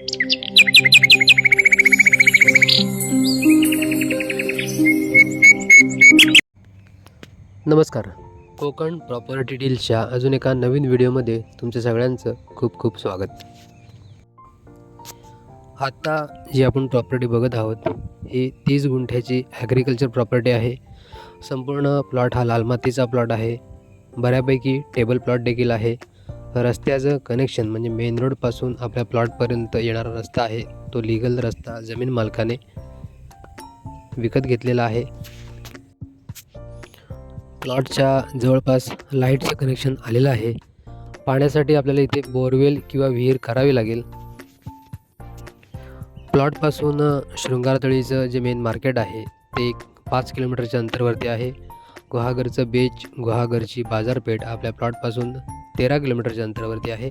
नमस्कार. कोकण प्रॉपर्टी डीलच्या अजून एका नवीन व्हिडिओमध्ये तुमच्या सगळ्यांचं खूप खूप स्वागत. आत्ता जी आपण प्रॉपर्टी बघत आहोत ही तीस गुंठ्याची ॲग्रिकल्चर प्रॉपर्टी आहे. संपूर्ण प्लॉट हा लाल मातीचा प्लॉट आहे. बऱ्यापैकी टेबल प्लॉट देखील आहे. रस्त्याचं कनेक्शन म्हणजे मेन रोडपासून आपल्या प्लॉटपर्यंत येणारा रस्ता आहे. तो लिगल रस्ता जमीन मालकाने विकत घेतलेला आहे. प्लॉटच्या जवळपास लाईटचं कनेक्शन आलेलं आहे. पाण्यासाठी आपल्याला इथे बोरवेल किंवा विहीर करावी लागेल. प्लॉटपासून शृंगारतळीचं जे मेन मार्केट आहे ते एक पाच किलोमीटरच्या अंतरवरती आहे. गुहागरचं बेच गुहागरची बाजारपेठ आपल्या प्लॉटपासून तेरा किलोमीटरच्या अंतरावरती आहे.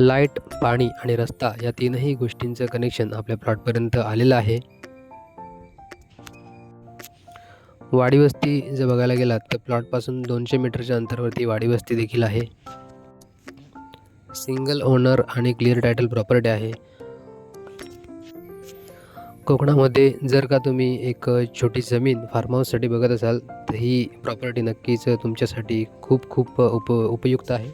लाइट पाणी आणि रस्ता या तीनही गोष्टींचं कनेक्शन आपल्या प्लॉटपर्यंत आलेलं आहे. वाडी वस्ती जर बघायला गेलात तर प्लॉटपासून दोनशे मीटरच्या अंतरावरती वाडी वस्ती देखील आहे. सिंगल ओनर आणि क्लिअर टायटल प्रॉपर्टी आहे. कोकणामध्ये जर का तुम्ही एक छोटी जमीन फार्म हाऊससाठी बघत असाल तर ही प्रॉपर्टी नक्कीच तुमच्यासाठी खूप खूप उप उपयुक्त आहे.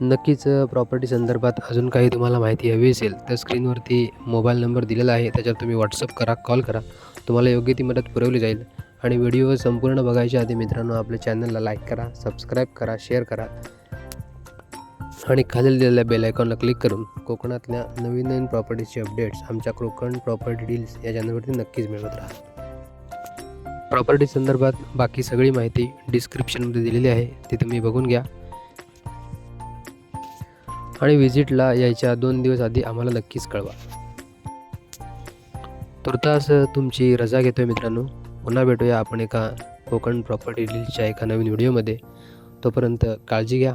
नक्कीच प्रॉपर्टी संदर्भात अजून काही तुम्हाला माहिती हवी असेल तर स्क्रीनवरती मोबाईल नंबर दिलेला आहे त्याच्यावर तुम्ही व्हॉट्सअप करा कॉल करा. तुम्हाला योग्य ती मदत पुरवली जाईल. आणि व्हिडिओ संपूर्ण बघायच्या आधी मित्रांनो आपल्या चॅनलला लाईक करा सबस्क्राईब करा शेअर करा. आणि खालील दिलेल्या बेल आयकॉनला क्लिक करून कोकणातल्या नवीन नवीन प्रॉपर्टीचे अपडेट्स आमच्या कोकण प्रॉपर्टी डील्स या चॅनलवरती नक्कीच मिळवत राहा. प्रॉपर्टी संदर्भात बाकी सगळी माहिती डिस्क्रिप्शनमध्ये दिलेली आहे. ती तुम्ही बघून घ्या. आणि व्हिजिटला यायच्या दोन दिवस आधी आम्हाला नक्कीच कळवा. तुर्तास तुमची रजा घेतोय मित्रांनो. पुन्हा भेटूया आपण एका कोकण प्रॉपर्टी डीलच्या एका नवीन व्हिडिओमध्ये तोपर्यंत काळजी घ्या.